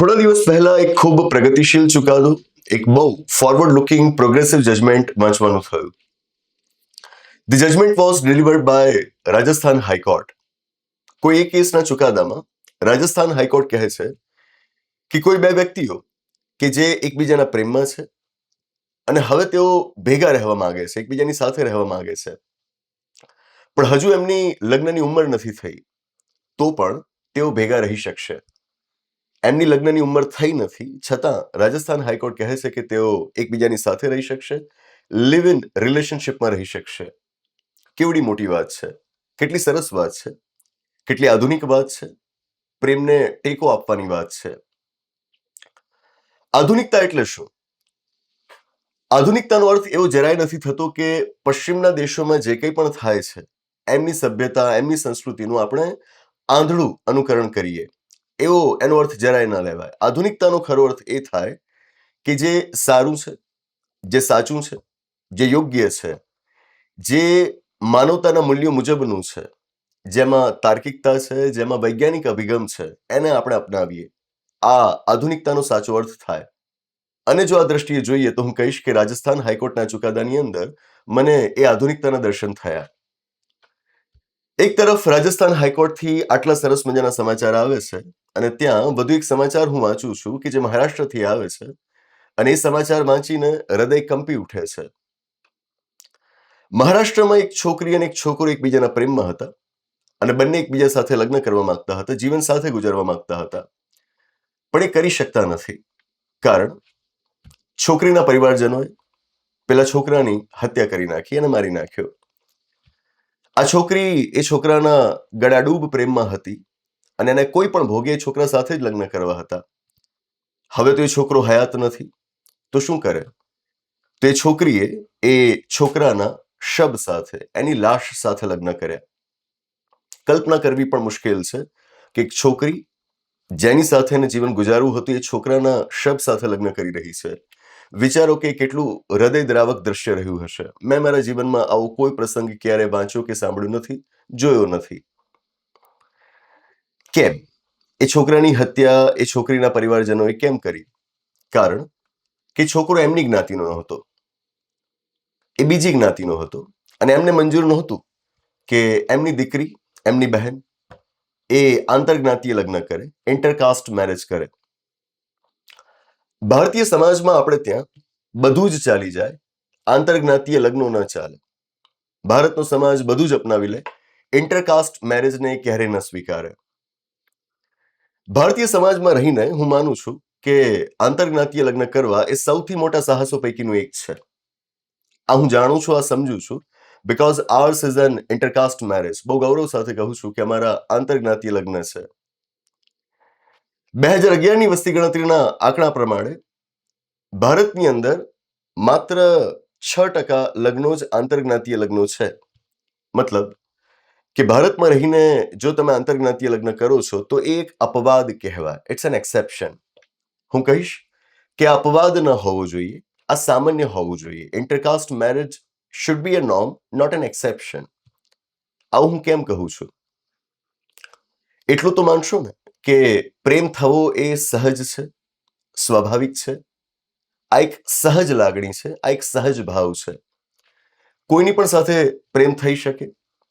થોડા દિવસ પહેલા એક ખૂબ પ્રગતિશીલ ચુકાદો, એક બહુ ફોરવર્ડ લુકિંગ પ્રોગ્રેસિવ જજમેન્ટ વાંચવાનું થયું. The judgment was delivered by Rajasthan high court કોઈ એક કેસના ચુકાદામાં રાજસ્થાન હાઈકોર્ટ કહે છે કે કોઈ બે વ્યક્તિઓ કે જે એકબીજાના પ્રેમમાં છે અને હવે તેઓ ભેગા રહેવા માંગે છે, એકબીજાની સાથે રહેવા માંગે છે. પણ હજુ એમની લગ્નની ઉંમર નથી થઈ, તો પણ તેઓ ભેગા રહી શકશે. એમની લગ્નની ઉંમર થઈ નથી. છતાં રાજસ્થાન હાઈકોર્ટ કહે છે કે તેઓ એકબીજાની સાથે રહી શકશે, લિવ ઇન રિલેશનશિપમાં રહી શકશે. કેવડી મોટી વાત છે. કેટલી સરસ વાત છે. કેટલી આધુનિક વાત છે. પ્રેમને ટેકો આપવાની વાત છે. આધુનિકતા એટલે શું? આધુનિકતાનો અર્થ એવો જરાય નથી થતો કે પશ્ચિમના દેશોમાં જે કંઈ પણ થાય છે, એમની સભ્યતા, એમની સંસ્કૃતિનું આપણે આંધળું અનુકરણ કરીએ. એવો એનો અર્થ જરાય ન લેવાય. આધુનિકતાનો ખરો અર્થ એ થાય કે જે સારું છે, જે સાચું છે, જે યોગ્ય છે, જે માનવતાના મૂલ્યો મુજબનું છે, જેમાં તાર્કિકતા છે, જેમાં વૈજ્ઞાનિક અભિગમ છે, એને આપણે અપનાવીએ. આ આધુનિકતાનો સાચો અર્થ થાય. અને જો આ દ્રષ્ટિએ જોઈએ તો હું કહીશ કે રાજસ્થાન હાઈકોર્ટના ચુકાદાની અંદર મને એ આધુનિકતાના દર્શન થયા. એક તરફ રાજસ્થાન હાઈકોર્ટથી આટલા સરસ મજાના સમાચાર આવે છે અને ત્યાં વધુ એક સમાચાર હું વાંચું છું કે જે મહારાષ્ટ્રથી આવે છે અને એ સમાચાર વાંચીને હૃદય કંપી ઉઠે છે. મહારાષ્ટ્રમાં એક છોકરી અને એક છોકરો એકબીજાના પ્રેમમાં હતા અને બંને એકબીજા સાથે લગ્ન કરવા માંગતા હતા, જીવન સાથે ગુજારવા માંગતા હતા. પણ એ કરી શકતા નથી. કારણ છોકરીના પરિવારજનોએ પેલા છોકરાની હત્યા કરી નાખી અને મારી નાખ્યો. આ છોકરી એ છોકરાના ગળાડૂબ પ્રેમમાં હતી અને એને કોઈ પણ ભોગે છોકરા સાથે જ લગ્ન કરવા હતા. હવે તો એ છોકરો હયાત નથી. તો શું કરે? તો એ છોકરીએ એ છોકરાના શબ સાથે, એની લાશ સાથે લગ્ન કર્યા. કલ્પના કરવી પણ મુશ્કેલ છે કે એક છોકરી જેની સાથે એને જીવન ગુજારવું હતું એ છોકરાના શબ સાથે લગ્ન કરી રહી છે. વિચારો કે કેટલું હૃદયદ્રાવક દ્રશ્ય રહ્યું હશે. મેં મારા જીવનમાં આવો કોઈ પ્રસંગ ક્યારે વાંચ્યો કે સાંભળ્યો નથી, જોયો નથી. કેમ? એ છોકરાની હત્યા, એ છોકરીના પરિવારજનોએ કેમ કરી? કારણ કે છોકરો એમની જ્ઞાતિનો નહોતો એ બીજી જ્ઞાતિનો હતો. અને એમને મંજૂર નહોતું કે એમની દીકરી, એમની બહેન એ આંતરજ્ઞાતીય લગ્ન કરે, ઇન્ટરકાસ્ટ મેરેજ કરે. ભારતીય સમાજમાં આપણે ત્યાં બધું જ ચાલી જાય, આંતરજ્ઞાતીય લગ્નો ન ચાલે. ભારતનો સમાજ બધું જ અપનાવી લે ઇન્ટરકાસ્ટ મેરેજને ક્યારે ન સ્વીકારે. ભારતીય સમાજમાં રહીને હું માનું છું કે આંતરજ્ઞાતીય લગ્ન કરવા એ સૌથી મોટા સાહસો પૈકીનું એક છે. આ હું જાણું છું, આ સમજુ છું because ours is an intercaste marriage બહુ ગૌરવ સાથે કહું છું કે અમારા આંતરજ્ઞાતીય લગ્ન છે. બે હજાર અગિયારની વસ્તી ગણતરીના આંકડા પ્રમાણે ભારતની અંદર માત્ર છ ટકા લગ્નો જ આંતરજ્ઞાતીય લગ્નો છે. મતલબ કે ભારતમાં રહીને જો તમે આંતરજ્ઞાતીય લગ્ન કરો છો, તો એ એક અપવાદ કહેવાય. ઇટ્સ એન એક્સેપ્શન હું કહીશ કે આ અપવાદ ન હોવો જોઈએ. આ સામાન્ય હોવું જોઈએ. Intercaste marriage should be a norm not an exception આવું હું કેમ કહું છું? એટલું તો માનશો ને? કે પ્રેમ થવો એ સહજ છે? સ્વાભાવિક છે? આ એક સહજ લાગણી છે, આ એક સહજ ભાવ છે. કોઈની પણ સાથે પ્રેમ થઈ શકે?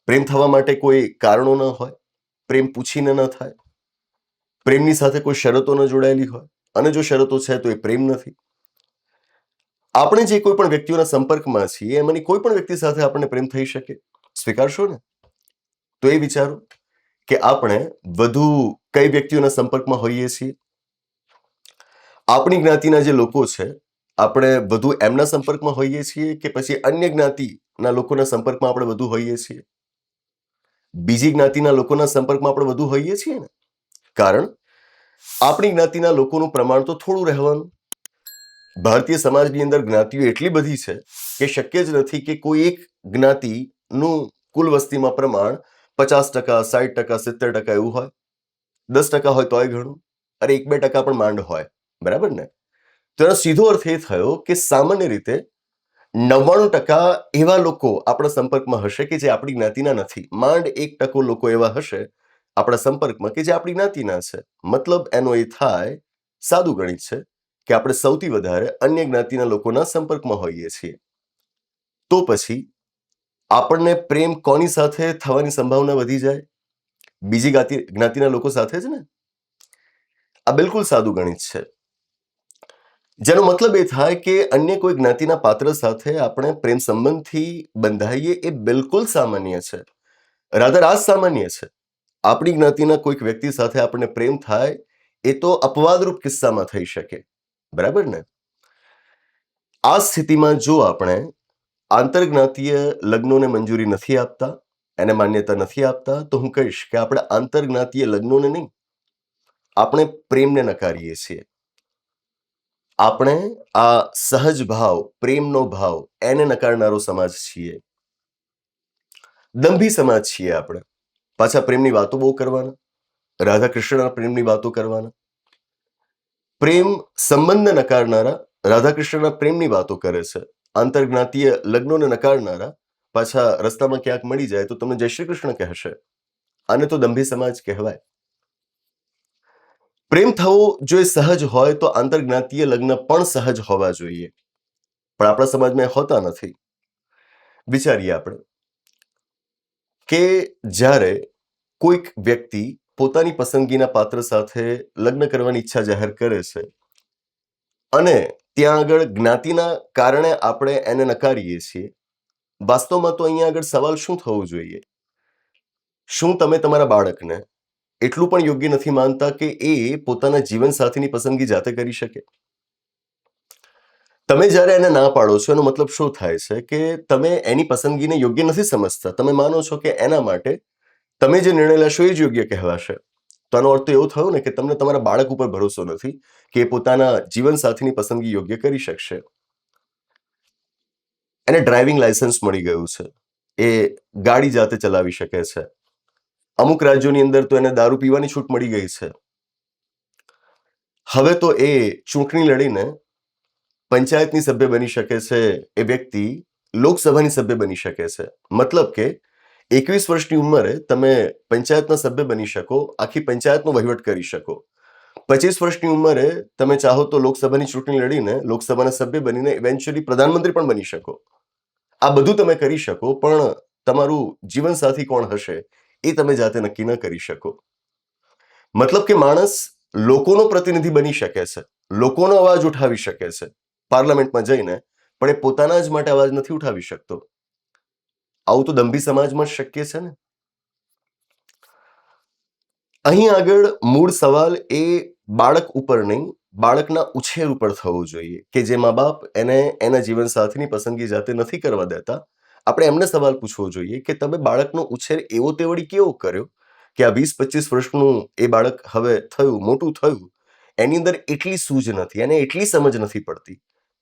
પ્રેમ થવા માટે કોઈ કારણો ન હોય? પ્રેમ પૂછીને ન થાય? પ્રેમની સાથે કોઈ શરતો ન જોડાયેલી હોય? અને જો શરતો છે તો એ પ્રેમ નથી. આપણે જે કોઈ પણ વ્યક્તિઓના સંપર્કમાં છીએ, એમાંની કોઈ પણ વ્યક્તિ સાથે આપણને પ્રેમ થઈ શકે? સ્વીકારશો ને? તો એ વિચારો કે આપણે વધુ કઈ વ્યક્તિઓના સંપર્કમાં હોઈએ છીએ? આપણી જ્ઞાતિના જે લોકો છે, આપણે વધુ એમના સંપર્કમાં હોઈએ છીએ કે પછી અન્ય જ્ઞાતિના લોકોના સંપર્કમાં આપણે વધુ હોઈએ છીએ? બીજી જ્ઞાતિના લોકોના સંપર્કમાં આપણે વધુ હોઈએ છીએ ને? કારણ આપણી જ્ઞાતિના લોકોનું પ્રમાણ તો થોડું રહેવાનું. ભારતીય સમાજની અંદર જ્ઞાતિઓ એટલી બધી છે કે શક્ય જ નથી કે કોઈ એક જ્ઞાતિનું કુલ વસ્તીમાં પ્રમાણ પચાસ ટકા સાઠ ટકા, સિત્તેર ટકા એવું હોય. દસ ટકા હોય તોય ઘણું, અરે એક બે ટકા પણ માંડ હોય, બરાબર ને? તો એનો સીધો અર્થ એ થયો કે સામાન્ય રીતે નવ્વાણું ટકા એવા લોકો આપણા સંપર્કમાં હશે કે જે આપણી જ્ઞાતિના નથી. માંડ એક ટકો લોકો એવા હશે આપણા સંપર્કમાં કે જે આપણી જ્ઞાતિના છે. મતલબ એનો એ થાય, સાદું ગણિત છે, કે આપણે સૌથી વધારે અન્ય જ્ઞાતિના લોકોના સંપર્કમાં હોઈએ છીએ. તો પછી આપણને પ્રેમ કોની સાથે થવાની સંભાવના વધી જાય? બીજી જ્ઞાતિ, જ્ઞાતિના લોકો સાથે જ ને? આ બિલકુલ સાદું ગણિત છે. જેનો મતલબ એ થાય કે અન્ય કોઈ જ્ઞાતિના પાત્ર સાથે આપણે પ્રેમ સંબંધથી બંધાઈએ એ બિલકુલ સામાન્ય છે. રાધર, આ સામાન્ય છે. આપણી જ્ઞાતિના કોઈક વ્યક્તિ સાથે આપણને પ્રેમ થાય, એ તો અપવાદરૂપ કિસ્સામાં થઈ શકે. બરાબર ને? આ સ્થિતિમાં જો આપણે આંતરજ્ઞાતીય લગ્નોને મંજૂરી નથી આપતા એને માન્યતા નથી આપતા, તો હું કહીશ કે આપણે આંતરજ્ઞાતીય લગ્નોને નહીં, આપણે પ્રેમને નકારીએ છીએ. આપણે આ સહજ ભાવ, પ્રેમનો ભાવ, એને નકારનારો સમાજ છીએ. દંભી સમાજ છીએ આપણે. પાછા પ્રેમની વાતો બહુ કરવાના. રાધા કૃષ્ણના પ્રેમની વાતો કરવાના. પ્રેમ સંબંધ નકારનારા રાધા કૃષ્ણના પ્રેમની વાતો કરે છે. આંતરજ્ઞાતીય લગ્નોને નકારનારા પાછા રસ્તામાં ક્યાંક મળી જાય તો તમને જય શ્રી કૃષ્ણ કહેશે. આને તો દંભી સમાજ કહેવાય. પ્રેમ થવો જો એ સહજ હોય તો આંતરજ્ઞાતીય લગ્ન પણ સહજ હોવા જોઈએ. પણ આપણા સમાજમાં હોતા નથી. વિચારીએ આપણે. કે જ્યારે કોઈક વ્યક્તિ પોતાની પસંદગીના પાત્ર સાથે લગ્ન કરવાની ઈચ્છા જાહેર કરે છે અને ત્યાં આગળ જ્ઞાતિના કારણે આપણે એને નકારીએ છીએ વાસ્તવમાં તો અહીંયા આગળ સવાલ શું થવો જોઈએ? શું તમે તમારા બાળકને એટલું પણ યોગ્ય નથી માનતા કે એ પોતાના જીવન સાથીની પસંદગી જાતે કરી શકે? તમે જ્યારે એને ના પાડો છો, એનો મતલબ શું થાય છે કે તમે એની પસંદગીને યોગ્ય નથી સમજતા? તમે માનો છો કે એના માટે તમે જે નિર્ણય લેશો એ જ યોગ્ય કહેવાશે? તો આનો અર્થ એવો થયો ને કે તમને તમારા બાળક ઉપર ભરોસો નથી કે એ પોતાના જીવન સાથીની પસંદગી યોગ્ય કરી શકશે. એને ડ્રાઇવિંગ લાયસન્સ મળી ગયું છે. એ ગાડી જાતે ચલાવી શકે છે. અમુક રાજ્યોની અંદર તો એને દારૂ પીવાની છૂટ મળી ગઈ છે. હવે તો એ ચૂંટણી લડીને પંચાયતની સભ્ય બની શકે છે, એ વ્યક્તિ લોકસભાની સભ્ય બની શકે છે. મતલબ કે એકવીસ વર્ષની ઉંમરે તમે પંચાયતના સભ્ય બની શકો, આખી પંચાયતનો વહીવટ કરી શકો. પચીસ વર્ષની ઉંમરે તમે ચાહો તો લોકસભાની ચૂંટણી લડીને લોકસભાના સભ્ય બનીને ઇવેન્ચ્યુઅલી પ્રધાનમંત્રી પણ બની શકો. આ બધું તમે કરી શકો, પણ તમારું જીવનસાથી કોણ હશે એ તમે જાતે નક્કી ન કરી શકો. મતલબ કે માણસ લોકોનો પ્રતિનિધિ બની શકે છે, લોકોનો અવાજ ઉઠાવી શકે છે, પાર્લામેન્ટમાં જઈને, પણ એ પોતાના જ માટે અવાજ નથી ઉઠાવી શકતો. આવું તો દંભી સમાજમાં જ શક્ય છે ને? અહીં આગળ મૂળ સવાલ એ બાળક ઉપર નહીં બાળકના ઉછેર ઉપર થવો જોઈએ કે જે મા બાપ એને એના જીવનસાથીની પસંદગી જાતે નથી કરવા દેતા. આપણે એમને સવાલ પૂછવો જોઈએ કે તમે બાળકનો ઉછેર એવો તેવડી કેવો કર્યો કે આ વીસ પચીસ વર્ષનું એ બાળક હવે થયું, મોટું થયું, એની અંદર એટલી સૂઝ નથી એને એટલી સમજ નથી પડતી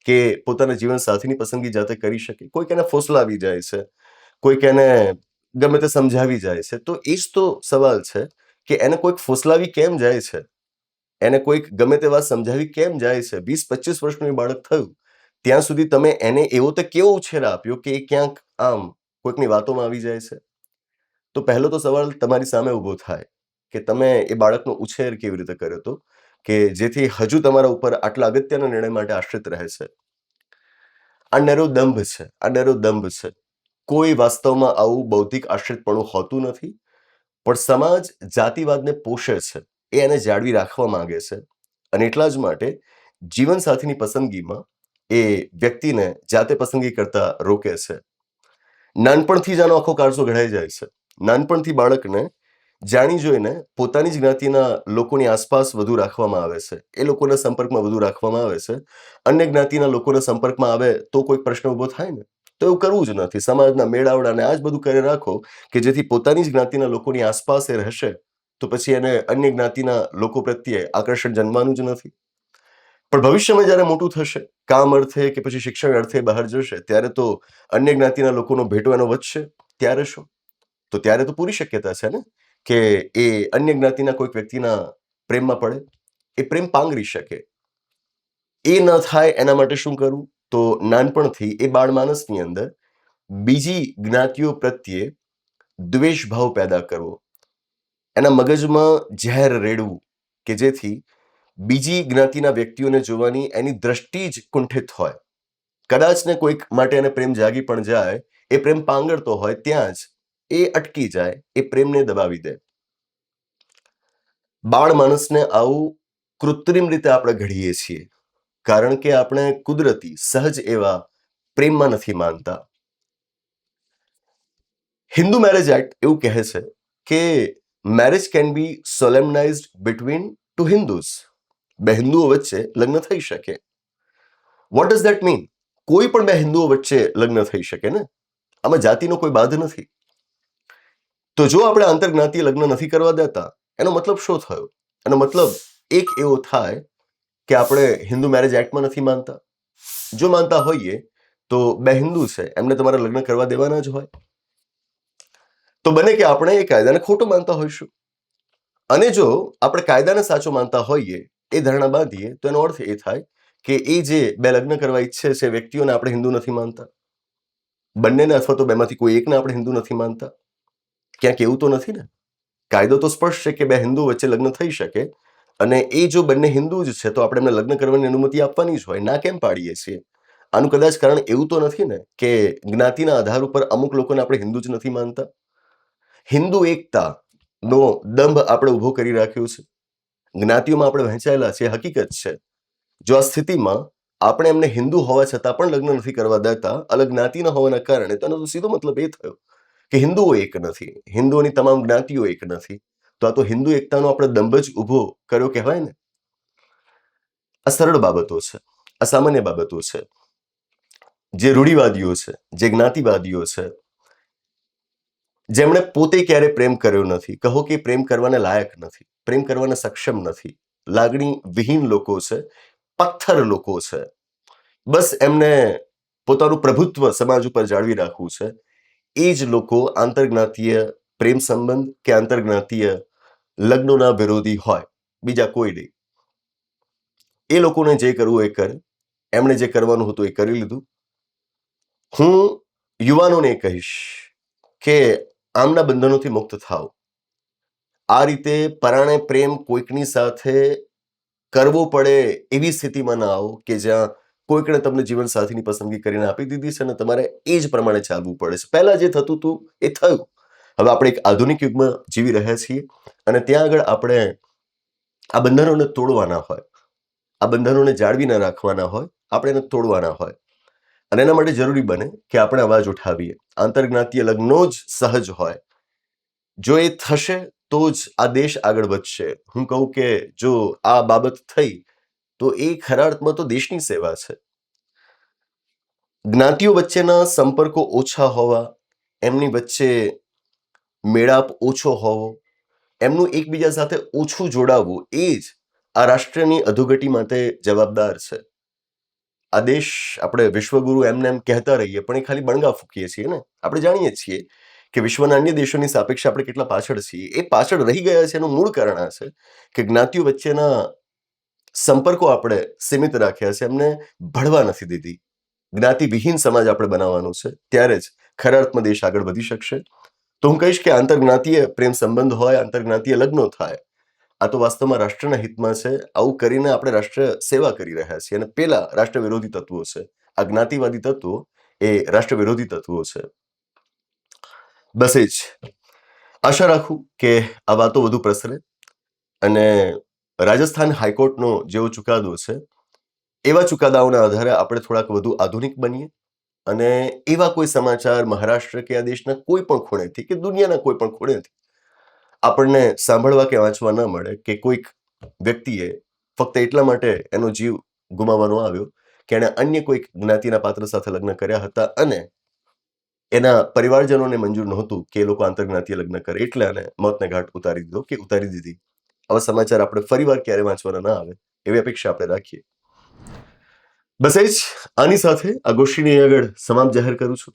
કે પોતાના જીવન સાથીની પસંદગી જાતે કરી શકે? કોઈક એને ફોસલાવી જાય છે, કોઈક એને ગમે તે સમજાવી જાય છે. તો એ જ તો સવાલ છે કે એને કોઈક ફોસલાવી કેમ જાય છે? એને કોઈક ગમે તે વાત સમજાવી કેમ જાય છે? વીસ, પચીસ વર્ષનું એ બાળક થયું, ત્યાં સુધી તમે એને એવો તો કેવો ઉછેર આપ્યો કે એ ક્યાંક આમ કોઈકની વાતોમાં આવી જાય છે? તો પહેલો તો સવાલ તમારી સામે ઊભો થાય કે તમે એ બાળકનો ઉછેર કેવી રીતે કર્યો હતો? કે જેથી હજુ તમારા ઉપર આટલા અગત્યના નિર્ણય માટે આશ્રિત રહે છે? આ નેરો દંભ છે, આ નેરો દંભ છે. કોઈ વાસ્તવમાં આવું બૌદ્ધિક આશ્રિતપણું હોતું નથી, પણ સમાજ જાતિવાદને પોષે છે. એ એને જાળવી રાખવા માંગે છે. અને એટલા જ માટે જીવનસાથીની પસંદગીમાં એ વ્યક્તિને જાતે પસંદગી કરતા રોકે છે. નાનપણથી જ આનો આખો કારસો ઘડાઈ જાય છે. નાનપણથી બાળકને જાણી જોઈને પોતાની જ જ્ઞાતિના લોકોની આસપાસ વધુ રાખવામાં આવે છે. એ લોકોના સંપર્કમાં વધુ રાખવામાં આવે છે. અન્ય જ્ઞાતિના લોકોના સંપર્કમાં આવે તો કોઈ પ્રશ્ન ઊભો થાય ને? તો એવું કરવું જ નથી. સમાજના મેળાવડાને આ જ બધું કરી રાખો કે જેથી પોતાની જ જ્ઞાતિના લોકોની આસપાસ એ રહેશે તો પછી એને અન્ય જ્ઞાતિના લોકો પ્રત્યે આકર્ષણ જન્મવાનું જ નથી. પણ ભવિષ્યમાં જ્યારે મોટું થશે, કામ અર્થે કે પછી શિક્ષણ અર્થે બહાર જશે, ત્યારે તો અન્ય જ્ઞાતિના લોકોનો ભેટો એનો વધશે ત્યારે શું? તો ત્યારે તો પૂરી શક્યતા છે ને? કે એ અન્ય જ્ઞાતિના કોઈક વ્યક્તિના પ્રેમમાં પડે, એ પ્રેમ પાંગરી શકે. એ ન થાય એના માટે શું કરવું? તો નાનપણથી એ બાળ માનસની અંદર બીજી જ્ઞાતિઓ પ્રત્યે દ્વેષ ભાવ પેદા કરવો. એના મગજમાં ઝેર રેડવું કે જેથી બીજી જ્ઞાતિના વ્યક્તિઓને જોવાની એની દ્રષ્ટિ જ કુંઠિત હોય. કદાચ કોઈક માટે એને પ્રેમ જાગી પણ જાય, એ પ્રેમ પાંગરતો હોય, ત્યાં જ એ અટકી જાય, એ પ્રેમને દબાવી દે. બાળ માણસને આવું કૃત્રિમ રીતે આપણે ઘડીએ છીએ, કારણ કે આપણે કુદરતી, સહજ એવા પ્રેમમાં નથી માનતા હિન્દુ મેરેજ એક્ટ એવું કહે છે કે marriage can be solemnised between two Hindus બે હિન્દુઓ વચ્ચે લગ્ન થઈ શકે. વોટ ડઝ દેટ મીન કોઈ પણ બે હિન્દુઓ વચ્ચે લગ્ન થઈ શકે ને? આમાં જાતિનો કોઈ બાધ નથી. તો જો આપણે આંતરજ્ઞાતીય લગ્ન નથી કરવા દેતા, એનો મતલબ શું થયો? એનો મતલબ એક એવો થાય કે આપણે હિન્દુ મેરેજ એક્ટમાં નથી માનતા. જો માનતા હોઈએ તો બે હિન્દુ છે, એમને તમારે લગ્ન કરવા દેવાના જ હોય. તો બને કે આપણે એ કાયદાને ખોટું માનતા હોઈશું. અને જો આપણે કાયદાને સાચો માનતા હોઈએ, એ ધારણા બાંધીએ, તો એનો અર્થ એ થાય કે એ જે બે લગ્ન કરવા ઈચ્છે છે વ્યક્તિઓને આપણે હિન્દુ નથી માનતા. બંનેને અથવા તો બેમાંથી કોઈ એકને આપણે હિન્દુ નથી માનતા. ક્યાંક એવું તો નથી ને? કાયદો તો સ્પષ્ટ છે કે બે હિન્દુ વચ્ચે લગ્ન થઈ શકે અને એ જો બંને હિન્દુ જ છે, તો આપણે એમને લગ્ન કરવાની અનુમતિ આપવાની જ હોય. ના કેમ પાડીએ છીએ? આનું કદાચ કારણ એવું તો નથી ને કે જ્ઞાતિના આધાર ઉપર અમુક લોકોને આપણે હિન્દુ જ નથી માનતા? હિન્દુ એકતા નો દંભ આપણે ઊભો કરી રાખ્યો છે. જ્ઞાતિઓમાં આપણે વહેંચાયેલા છે, હકીકત છે. જો આ સ્થિતિમાં આપણે એમને હિન્દુ હોવા છતાં પણ લગ્ન નથી કરવા દેતા અલગ જ્ઞાતિના હોવાના કારણે, તો એનો સીધો મતલબ એ થયો કે હિન્દુઓ એક નથી. હિન્દુઓની તમામ જ્ઞાતિઓ એક નથી. તો આ તો હિન્દુ એકતાનો આપણે દંભ જ ઊભો કર્યો કહેવાય ને? આ સરળ બાબતો છે. આ સામાન્ય બાબતો છે. જે રૂઢિવાદીઓ છે, જે જ્ઞાતિવાદીઓ છે જેમણે પોતે ક્યારે પ્રેમ કર્યો નથી. કહો કે પ્રેમ કરવાને લાયક નથી. પ્રેમ કરવાને સક્ષમ નથી. લાગણી વિહીન લોકો છે. પથ્થર લોકો છે. બસ એમને પોતાનું પ્રભુત્વ સમાજ ઉપર જાળવી રાખવું છે. એ જ લોકો આંતરજ્ઞાતીય પ્રેમ સંબંધ કે આંતરજ્ઞાતીય લગ્નોના વિરોધી હોય. બીજા કોઈ નહીં. એ લોકોને જે કરવું એ કરે. એમણે જે કરવાનું હતું એ કરી લીધું. હું યુવાનોને કહીશ કે આમના બંધનોથી મુક્ત થાઓ. આ રીતે પરાણે પ્રેમ કોઈકની સાથે કરવો પડે એવી સ્થિતિમાં ના આવો કે જ્યાં કોઈકને તમને જીવન સાથીની પસંદગી કરીને આપી દીધી છે અને તમારે એ જ પ્રમાણે ચાલવું પડે છે. પહેલાં જે થતું હતું એ થયું. હવે આપણે એક આધુનિક યુગમાં જીવી રહ્યા છીએ અને ત્યાં આગળ આપણે આ બંધનોને તોડવાના હોય, આ બંધનોને જાળવીને રાખવાના હોય, આપણે એને તોડવાના હોય. અને એના માટે જરૂરી બને કે આપણે અવાજ ઉઠાવીએ. આંતરજ્ઞાતીય લગ્નો જ સહજ હોય. જો એ થશે, તો જ આ દેશ આગળ વધશે. હું કહું કે જો આ બાબત થઈ, તો એ ખરા અર્થમાં તો દેશની સેવા છે. જ્ઞાતિઓ વચ્ચેના સંપર્કો ઓછા હોવા, એમની વચ્ચે મેળાપ ઓછો હોવો, એમનું એકબીજા સાથે ઓછું જોડાવવું, એ જ આ રાષ્ટ્રની અધોગતિ માટે જવાબદાર છે. આ દેશ આપણે વિશ્વગુરુ એમને એમ કહેતા રહીએ, પણ એ ખાલી બણગા ફૂકીએ છીએ ને. આપણે જાણીએ છીએ કે વિશ્વના અન્ય દેશોની સાપેક્ષે આપણે કેટલા પાછળ છીએ. એ પાછળ રહી ગયા છે એનું મૂળ કારણ આ છે કે જ્ઞાતિઓ વચ્ચેના સંપર્કો આપણે સીમિત રાખ્યા છે, એમને ભળવા નથી દીધી. જ્ઞાતિ વિહીન સમાજ આપણે બનાવવાનો છે. ત્યારે જ ખરા અર્થમાં દેશ આગળ વધી શકશે. તો હું કહીશ કે આંતરજ્ઞાતીય પ્રેમ સંબંધ હોય, આંતરજ્ઞાતીય લગ્નો થાય આ તો વાસ્તવમાં રાષ્ટ્રના હિતમાં છે. આવું કરીને આપણે રાષ્ટ્ર સેવા કરી રહ્યા છીએ. અને પેલા રાષ્ટ્ર વિરોધી તત્વો છે. આ જ્ઞાતિવાદી તત્વો એ રાષ્ટ્ર વિરોધી તત્વો છે. બસ એ જ. આશા રાખું કે આ વાતો વધુ પ્રસરે. અને રાજસ્થાન હાઈકોર્ટનો જેવો ચુકાદો છે, એવા ચુકાદાઓના આધારે આપણે થોડાક વધુ આધુનિક બનીએ. અને એવા કોઈ સમાચાર મહારાષ્ટ્ર કે આ દેશના કોઈ પણ ખૂણેથી કે દુનિયાના કોઈ પણ ખૂણેથી આપણને સાંભળવા કે વાંચવા ન મળે કે કોઈક વ્યક્તિએ ફક્ત એટલા માટે એનો જીવ ગુમાવવાનો આવ્યો કે એણે અન્ય કોઈક જ્ઞાતિના પાત્ર સાથે લગ્ન કર્યા હતા અને એના પરિવારજનોને મંજૂર નહોતું કે એ લોકો આંતરજ્ઞાતીય લગ્ન કરે. એટલે આને મોતને ઘાટ ઉતારી દીધો કે ઉતારી દીધી. આવા સમાચાર આપણે ફરીવાર ક્યારે વાંચવાના ના આવે એવી અપેક્ષા આપણે રાખીએ. બસ એ જ. આની સાથે આ ગોષ્ઠીની આગળ સમાપ્ત જાહેર કરું છું.